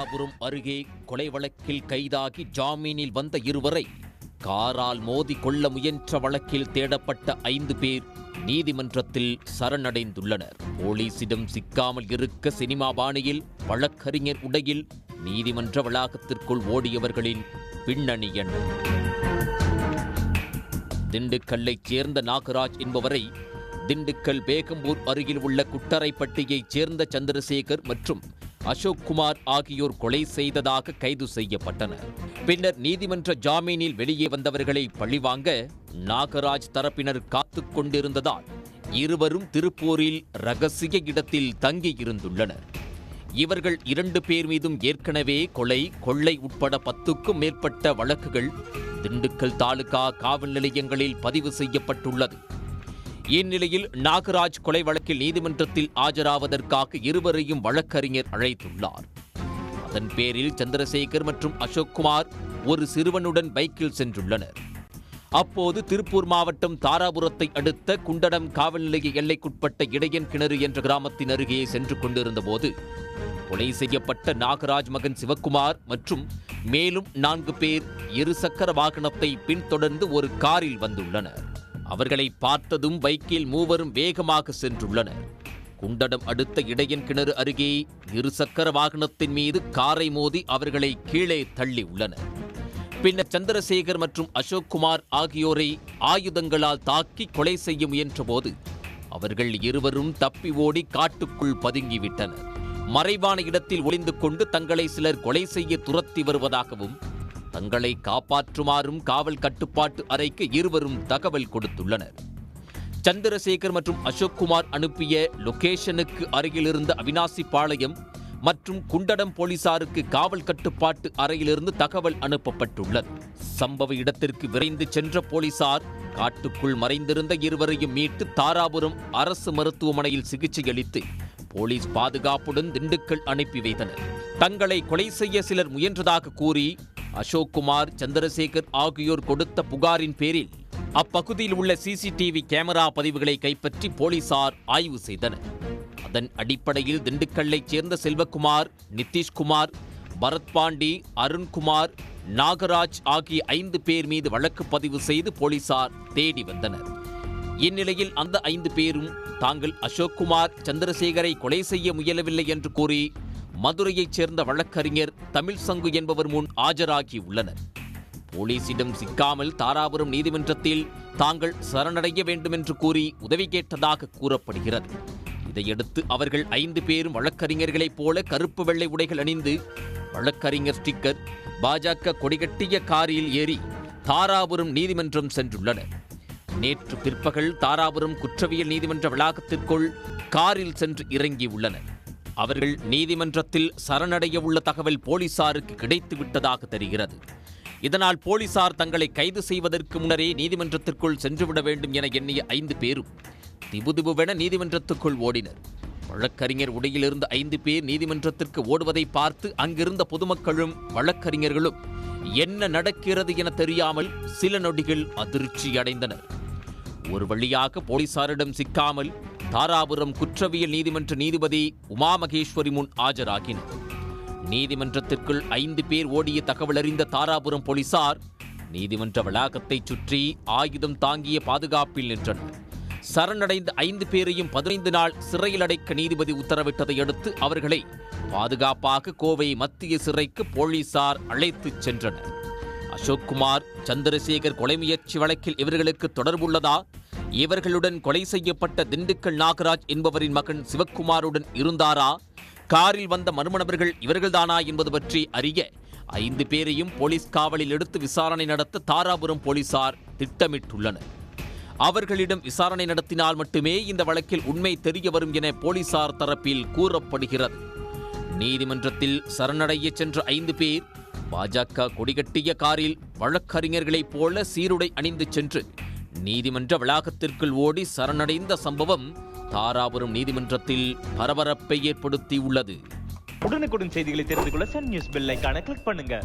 தாராபுரம் அருகே கொலை வழக்கில் கைதாகி ஜாமீனில் வந்த இருவரை காரால் மோதி கொள்ள முயன்ற வழக்கில் தேடப்பட்ட ஐந்து பேர் நீதிமன்றத்தில் சரணடைந்துள்ளனர். போலீசிடம் சிக்காமல் இருக்க சினிமா பாணியில் வழக்கறிஞர் உடையில் நீதிமன்ற வளாகத்திற்குள் ஓடியவர்களின் பின்னணி என்ன திண்டுக்கல்லைச் சேர்ந்த நாகராஜ் என்பவரை திண்டுக்கல் பேகம்பூர் அருகில் உள்ள குட்டரைப்பட்டியைச் சேர்ந்த சந்திரசேகர் மற்றும் அசோக் குமார் ஆகியோர் கொலை செய்ததாக கைது செய்யப்பட்டனர். பின்னர் நீதிமன்ற ஜாமீனில் வெளியே வந்தவர்களை பழிவாங்க நாகராஜ் தரப்பினர் காத்துக் கொண்டிருந்ததால் இருவரும் திருப்பூரில் ரகசிய இடத்தில் தங்கியிருந்துள்ளனர். இவர்கள் இரண்டு பேர் மீதும் ஏற்கனவே கொலை கொள்ளை உட்பட பத்துக்கும் மேற்பட்ட வழக்குகள் திண்டுக்கல் தாலுகா காவல் நிலையங்களில் பதிவு செய்யப்பட்டுள்ளது. இந்நிலையில் நாகராஜ் கொலை வழக்கில் நீதிமன்றத்தில் ஆஜராவதற்காக இருவரையும் வழக்கறிஞர் அழைத்துள்ளார். அதன் பேரில் சந்திரசேகர் மற்றும் அசோக்குமார் ஒரு சிறுவனுடன் பைக்கில் சென்றுள்ளனர். அப்போது திருப்பூர் மாவட்டம் தாராபுரத்தை அடுத்த குண்டடம் காவல் நிலைய எல்லைக்குட்பட்ட இடையன் கிணறு என்ற கிராமத்தின் அருகே சென்று கொண்டிருந்தபோது கொலை செய்யப்பட்ட நாகராஜ் மகன் சிவக்குமார் மற்றும் மேலும் நான்கு பேர் இருசக்கர வாகனத்தை பின்தொடர்ந்து ஒரு காரில் வந்துள்ளனர். அவர்களை பார்த்ததும் பைக்கில் மூவரும் வேகமாக சென்றுள்ளனர். குண்டடம் அடுத்த இடையன் கிணறு அருகே இருசக்கர வாகனத்தின் மீது காரை மோதி அவர்களை கீழே தள்ளி உள்ளனர். பின்னர் சந்திரசேகர் மற்றும் அசோக் குமார் ஆகியோரை ஆயுதங்களால் தாக்கி கொலை செய்ய முயன்றபோது அவர்கள் இருவரும் தப்பி ஓடி காட்டுக்குள் பதுங்கிவிட்டனர். மறைவான இடத்தில் ஒளிந்து கொண்டு தங்களை சிலர் கொலை செய்ய துரத்தி வருவதாகவும் தங்களை காப்பாற்றுமாறும் காவல் கட்டுப்பாட்டு அறைக்கு இருவரும் தகவல் கொடுத்துள்ளனர். சந்திரசேகர் மற்றும் அசோக்குமார் அனுப்பிய லொகேஷனுக்கு அருகிலிருந்த அவினாசி பாளையம் மற்றும் குண்டடம் போலீசாருக்கு காவல் கட்டுப்பாட்டு அறையிலிருந்து தகவல் அனுப்பப்பட்டுள்ளது. சம்பவ இடத்திற்கு விரைந்து சென்ற போலீசார் காட்டுக்குள் மறைந்திருந்த இருவரையும் மீட்டு தாராபுரம் அரசு மருத்துவமனையில் சிகிச்சை அளித்து போலீஸ் பாதுகாப்புடன் திண்டுக்கல் அனுப்பி வைத்தனர். தங்களை கொலை செய்ய சிலர் முயன்றதாக கூறி அசோக் குமார் சந்திரசேகர் ஆகியோர் கொடுத்த புகாரின் பேரில் அப்பகுதியில் உள்ள சிசிடிவி கேமரா பதிவுகளை கைப்பற்றி போலீசார் ஆய்வு செய்தனர். அதன் அடிப்படையில் திண்டுக்கல்லைச் சேர்ந்த செல்வகுமார் நிதிஷ்குமார் பரத் பாண்டி அருண்குமார் நாகராஜ் ஆகிய ஐந்து பேர் மீது வழக்கு பதிவு செய்து போலீசார் தேடி வந்தனர். இந்நிலையில் அந்த ஐந்து பேரும் தாங்கள் அசோக்குமார் சந்திரசேகரை கொலை செய்ய முயலவில்லை என்று கூறி மதுரையைச் சேர்ந்த வழக்கறிஞர் தமிழ் சங்கு என்பவர் முன் ஆஜராகி உள்ளனர். போலீசிடம் சிக்காமல் தாராபுரம் நீதிமன்றத்தில் தாங்கள் சரணடைய வேண்டும் என்று கூறி உதவி கேட்டதாக கூறப்படுகிறது. இதையடுத்து அவர்கள் ஐந்து பேரும் வழக்கறிஞர்களைப் போல கருப்பு வெள்ளை உடைகள் அணிந்து வழக்கறிஞர் ஸ்டிக்கர் பாஜக கொடிகட்டிய காரில் ஏறி தாராபுரம் நீதிமன்றம் சென்றுள்ளனர். நேற்று பிற்பகல் தாராபுரம் குற்றவியல் நீதிமன்ற வளாகத்திற்குள் காரில் சென்று இறங்கியுள்ளனர். அவர்கள் நீதிமன்றத்தில் சரணடைய உள்ள தகவல் போலீசாருக்கு கிடைத்து விட்டதாக தெரிகிறது. இதனால் போலீசார் தங்களை கைது செய்வதற்கு முன்னரே நீதிமன்றத்திற்குள் சென்றுவிட வேண்டும் என எண்ணிய ஐந்து பேரும் திபுதிபுவென நீதிமன்றத்துக்குள் ஓடினர். வழக்கறிஞர் உடையிலிருந்து ஐந்து பேர் நீதிமன்றத்திற்கு ஓடுவதை பார்த்து அங்கிருந்த பொதுமக்களும் வழக்கறிஞர்களும் என்ன நடக்கிறது என தெரியாமல் சில நொடிகள் அதிர்ச்சி அடைந்தனர் ஒரு வழியாக போலீசாரிடம் சிக்காமல் தாராபுரம் குற்றவியல் நீதிமன்ற நீதிபதி உமா மகேஸ்வரி முன் ஆஜராகினர். நீதிமன்றத்திற்குள் ஐந்து பேர் ஓடிய தகவலறிந்த தாராபுரம் போலீசார் நீதிமன்ற வளாகத்தைச் சுற்றி ஆயுதம் தாங்கிய பாதுகாப்பில் நின்றனர். சரணடைந்த ஐந்து பேரையும் பதினைந்து நாள் சிறையில் அடைக்க நீதிபதி உத்தரவிட்டதை அடுத்து அவர்களை பாதுகாப்பாக கோவை மத்திய சிறைக்கு போலீசார் அழைத்துச் சென்றனர். அசோக்குமார் சந்திரசேகர் கொலை முயற்சி வழக்கில் இவர்களுக்கு தொடர்புள்ளதா இவர்களுடன் கொலை செய்யப்பட்ட திண்டுக்கல் நாகராஜ் என்பவரின் மகன் சிவக்குமாருடன் இருந்தாரா? காரில் வந்த மர்மணவர்கள் இவர்கள்தானா என்பது பற்றி அறிய ஐந்து பேரையும் போலீஸ் காவலில் எடுத்து விசாரணை நடத்த தாராபுரம் போலீசார் திட்டமிட்டுள்ளனர். அவர்களிடம் விசாரணை நடத்தினால் மட்டுமே இந்த வழக்கில் உண்மை தெரிய வரும் என போலீசார் தரப்பில் கூறப்படுகிறது. நீதிமன்றத்தில் சரணடைய சென்ற ஐந்து பேர் பாஜக கொடிகட்டிய காரில் வழக்கறிஞர்களைப் போல சீருடை அணிந்து சென்று நீதிமன்ற வளாகத்திற்குள் ஓடி சரணடைந்த சம்பவம் தாராபுரம் நீதிமன்றத்தில் பரபரப்பை ஏற்படுத்தியுள்ளது. உடனுக்குடன் செய்திகளை தெரிந்து கொள்ள சன் நியூஸ் பெல் கிளிக் பண்ணுங்க.